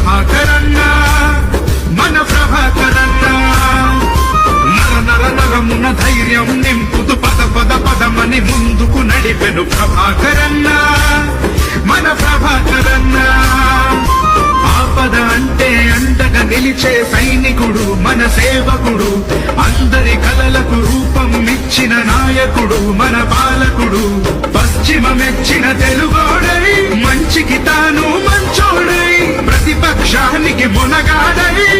ప్రభాకరన్న మన ప్రభాకరన్న. నర నర నరమున ధైర్యం నింపుతు పద పద పదమని ముందుకు నడిపెను ప్రభాకరన్న మన ప్రభాకరన్న. ఆపద అంటే అండగా నిలిచే సైనికుడు మన సేవకుడు అందరి కలలకు రూపం ఇచ్చిన నాయకుడు మన పాలకుడు. పశ్చిమ మెచ్చిన తెలుగోడై మంచికి తాను మంచోడై. మునగాడై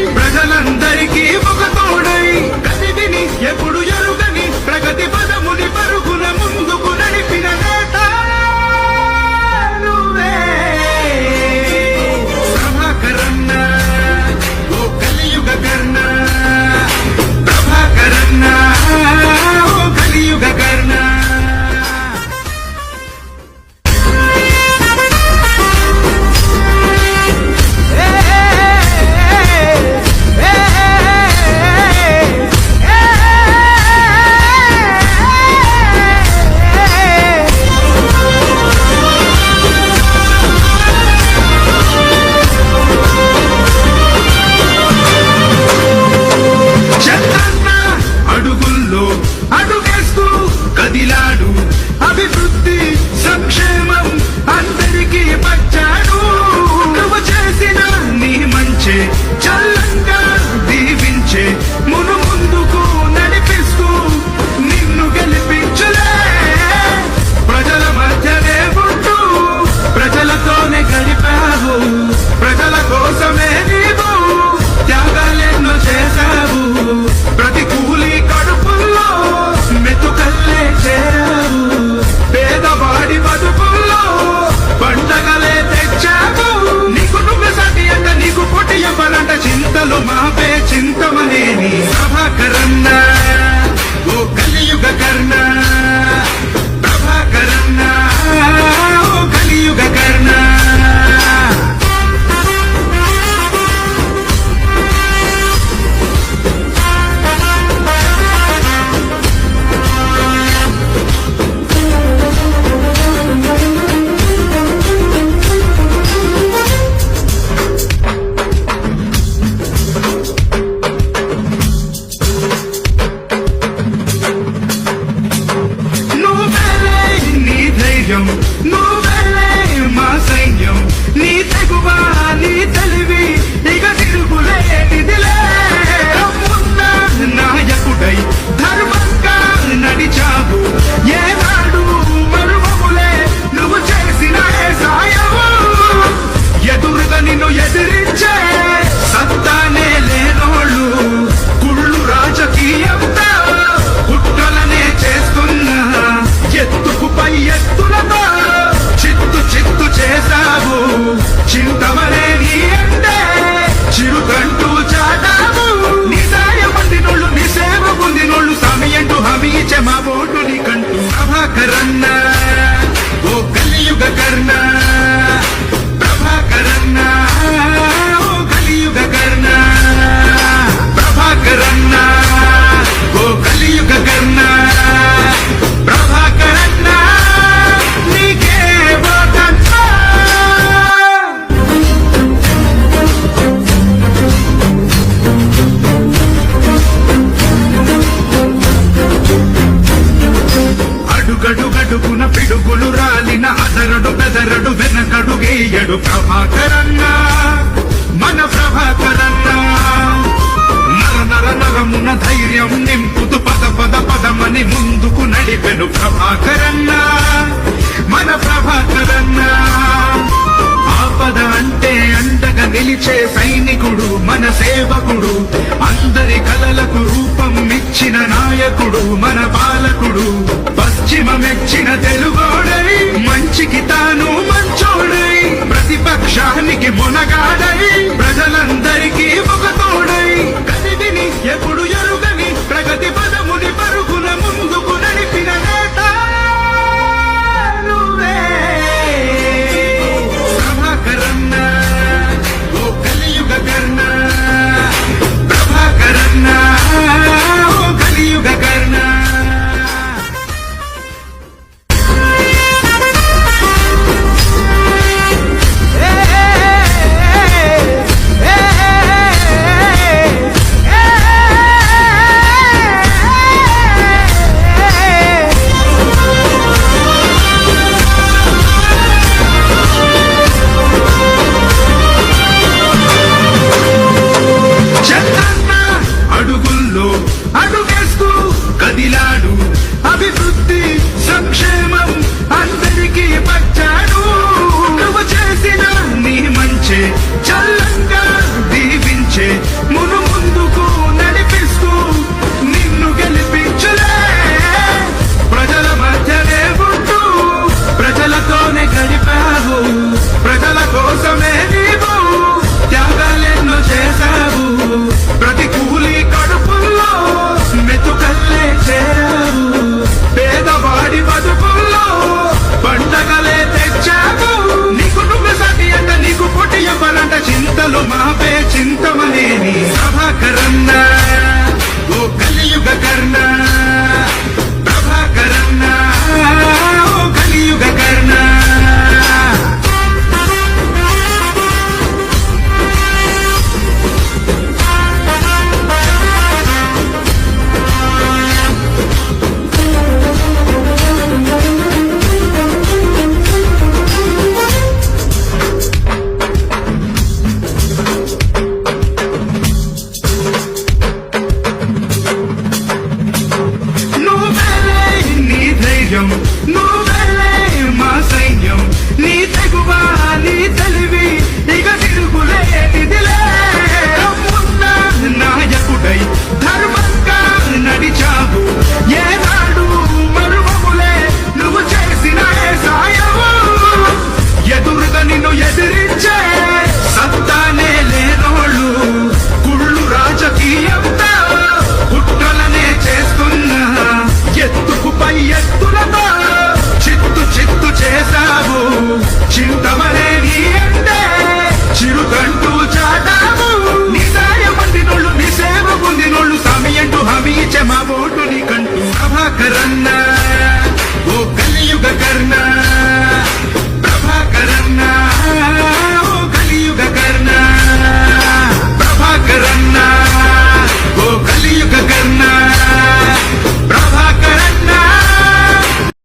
తెలియడు ప్రభాకరన్న మన ప్రభాకరన్న. నర నర నరమున ధైర్యం నింపుతు పద పద పదమని ముందుకు నడిపెను ప్రభాకరన్న మన ప్రభాకరన్న. ఆపద అంటే అండగా నిలిచే సైనికుడు మన సేవకుడు అందరి కలలకు రూపం ఇచ్చిన నాయకుడు మన పాలకుడు. పశ్చిమ మెచ్చిన తెలుగోడై మంచికి తాను my God.